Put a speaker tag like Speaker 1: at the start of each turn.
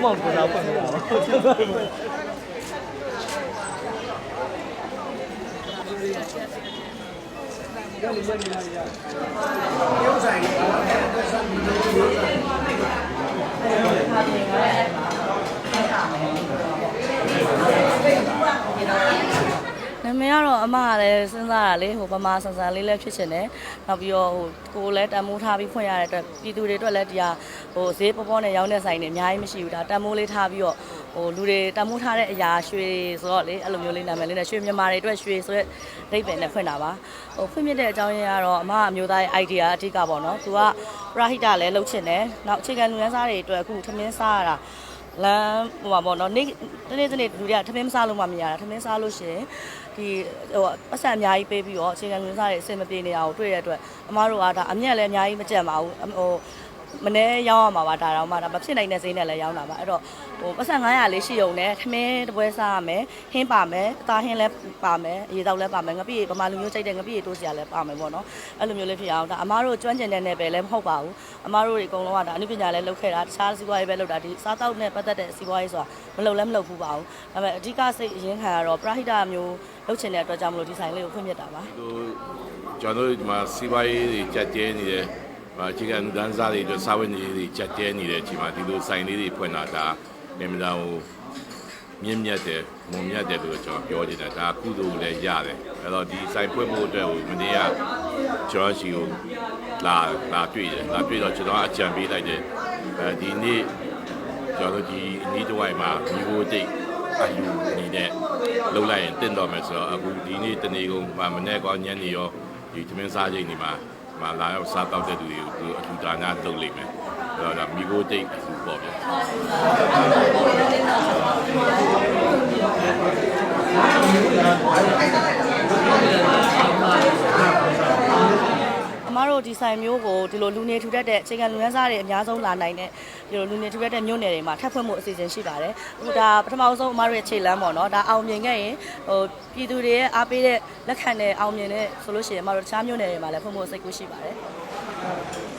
Speaker 1: mong của giáo phận Hãy subscribe cho kênh
Speaker 2: Ghiền Mì Gõ Để không bỏ lỡ những video hấp dẫn မည်ကတော့အမကလည်းစဉ်းစားတာလေဟိုပမာဆန်ဆန်လေးလည်းဖြစ်ချင်တယ်နောက်ပြီးတော့ဟိုကိုယ်လည်းတန်မိုးထားပြီးဖွင့်ရတဲ့အတွက်ပြည်သူတွေအတွက်လည်းတရားဟိုဈေးပေါ်ပေါ်နဲ့ရောင်းတဲ့ဆိုင်တွေအများကြီးမရှိဘူးဒါတန်မိုးလေးထားပြီးတော့ဟိုလူတွေတန်မိုးထားတဲ့အရာရွှေဆိုတော့လေအဲ့လိုမျိုးလေးနာမည်လေးနဲ့ရွှေမြန်မာတွေအတွက်ရွှေဆိုတဲ့ဒိတ်ပင်နဲ့ဖွင့်တာပါဟိုဖွင့်မြစ်တဲ့အကြောင်းရင်းကတော့အမအမျိုးသားရဲ့ idea အဓိကပေါ့နော်သူကပရဟိတလည်းလုပ်ချင်တယ်နောက်အခြေခံလူရန်စားတွေအတွက်အခုထမင်းစားရတာ လမ်းဟိုပါပေါ့နော်နေ့တနေ့တနေ့လူတွေကထမင်းမစားလို့မှမရတာထမင်းစားလို့ရှရင်ဒီဟိုပတ်စံအများကြီးပေးပြီးတော့အခြေခံလူစားတွေအဆင်မပြေနေတာကိုတွေ့ရတဲ့အတွက်အမားတို့ကဒါအမြက်လည်းအများကြီးမကြက်ပါဘူးဟို မနေ့ရောင်းရမှာပါဒါတော့မှဒါမဖြစ်နိုင်တဲ့ဈေးနဲ့လည်းရောင်းတာပါအဲ့တော့ဟိုပတ်စံ900လေးရှိုံနဲ့ထမင်းတစ်ပွဲစားရမယ်ဟင်းပါမယ်အသားဟင်းလည်းပါမယ်အရေးတောက်လည်းပါမယ်ငပိဗမာလူမျိုးကြိုက်တဲ့ငပိတိုးစရာလည်းပါမယ်ပေါ့နော်အဲ့လိုမျိုးလေးဖြစ်အောင်ဒါအမားတို့ကျွမ်းကျင်တဲ့နယ်ပယ်လည်းမဟုတ်ပါဘူးအမားတို့တွေအကုန်လုံးကဒါအနုပညာလည်းလုပ်ခဲ့တာတခြားစီးပွားရေးပဲလုပ်တာဒီစားတောက်နဲ့ပတ်သက်တဲ့စီးပွားရေးဆိုတာမလုပ်လည်းမလုပ်ဘူးပါဘူးဒါပေမဲ့အဓိကစိတ်အရင်ခံရတော့ပရဟိတမျိုးလုပ်ချင်တဲ့အတွက်ကြောင့်မလို့ဒီဆိုင်လေးကိုဖွင့်ပြတာပါ
Speaker 3: တို့ကျွန်တော်တို့ဒီမှာစီးပွားရေးတွေကြက်ကျဲနေတယ်။ အခြေခံဒန်းစားတွေအတွက်စာဝင်တွေကြက်ကျဲနေတဲ့အချိန်မှာဒီလိုဆိုင်လေးတွေဖွင့်တာဒါနေမလားဟိုမြင့်မြတ်တယ်မုံမြတ်တယ်လို့ကျွန်တော်ပြောနေတာဒါကုသိုလ်လည်းရတယ်။အဲ့တော့ဒီဆိုင်ဖွင့်ဖို့အတွက်ဟိုမနေ့ကကျွန်တော်ရှိကိုလာလာတွေ့တယ်။လာတွေ့တော့ကျွန်တော်အကြံပေးလိုက်တယ်။အဲဒီနေ့ကျွန်တော်တို့ဒီနေ့တစ်ဝိုက်မှာဒီကိုတိတ်အယူနေတဲ့လှုပ်လိုက်ရင်တင့်တော်မယ်ဆိုတော့အခုဒီနေ့တနေ့ကုန်မနေ့ကောညနေရောဒီသမင်းစားချိန်ဒီမှာ မလာရောက်စားတော့တဲ့သူတွေကိုအထူးဒါနလုပ်လိမ့်မယ်အဲ့တော့ဒါမိโกတိတ်အထူးပေါ့ဗျာ
Speaker 2: အမား တို့ဒီဆိုင်မျိုးကိုဒီလိုလူနေထူထပ်တဲ့အခြေခံလူရန်စားတွေအများဆုံးလာနိုင်တဲ့ဒီလိုလူနေထူထပ်တဲ့မြို့နယ်တွေမှာထပ်ဖွင့်မှုအစီအစဉ်ရှိပါတယ်။အခုဒါပထမဆုံးအမားတို့ရဲ့ခြေလမ်းပေါ့နော်။ဒါအောင်မြင်ခဲ့ရင်ဟိုပြည်သူတွေရဲ့အားပေးတဲ့လက်ခံတဲ့အောင်မြင်တဲ့ဆိုလို့ရှိရင်အမားတို့တခြားမြို့နယ်တွေမှာလည်းဖွင့်ဖို့စိတ်ကူးရှိပါတယ်။